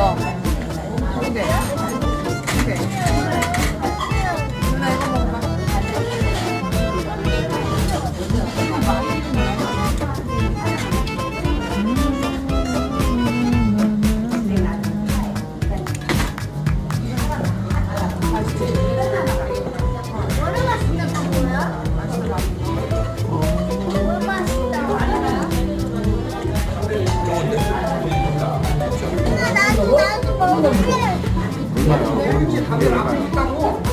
있어. 근데, 근데. 누나 이거 먹어봐. 맛있지? 나한테